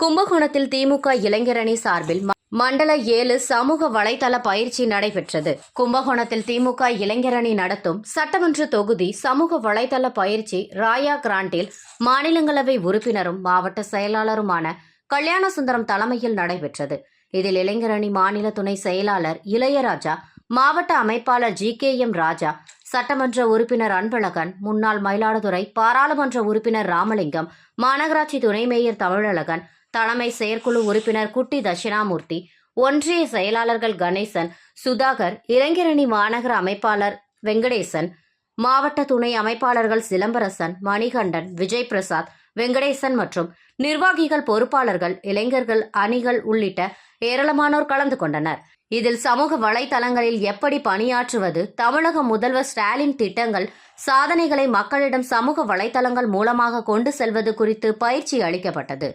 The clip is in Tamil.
கும்பகோணத்தில் திமுக இளைஞரணி சார்பில் மண்டல ஏழு சமூக வலைதள பயிற்சி நடைபெற்றது. கும்பகோணத்தில் திமுக இளைஞரணி நடத்தும் சட்டமன்ற தொகுதி சமூக வலைதள பயிற்சி ராயா கிராண்டில் மாநிலங்களவை உறுப்பினரும் மாவட்ட செயலாளருமான கல்யாணசுந்தரம் தலைமையில் நடைபெற்றது. இதில் இளைஞரணி மாநில துணை செயலாளர் இளையராஜா மாவட்ட அமைப்பாளர் ஜி கே எம் ராஜா சட்டமன்ற உறுப்பினர் அன்பழகன் முன்னாள் மயிலாடுதுறை பாராளுமன்ற உறுப்பினர் ராமலிங்கம் மாநகராட்சி துணை மேயர் தமிழழகன் தலைமை செயற்குழு உறுப்பினர் குட்டி தட்சிணாமூர்த்தி ஒன்றிய செயலாளர்கள் கணேசன் சுதாகர் இளைஞரணி மாநகர அமைப்பாளர் வெங்கடேசன் மாவட்ட துணை அமைப்பாளர்கள் சிலம்பரசன் மணிகண்டன் விஜய் பிரசாத் வெங்கடேசன் மற்றும் நிர்வாகிகள் பொறுப்பாளர்கள் இளைஞர்கள் அணிகள் உள்ளிட்ட ஏராளமானோர் கலந்து கொண்டனர். இதில் சமூக வலைதளங்களில் எப்படி பணியாற்றுவது தமிழக முதல்வர் ஸ்டாலின் திட்டங்கள் சாதனைகளை மக்களிடம் சமூக வலைதளங்கள் மூலமாக கொண்டு செல்வது குறித்து பயிற்சி அளிக்கப்பட்டது.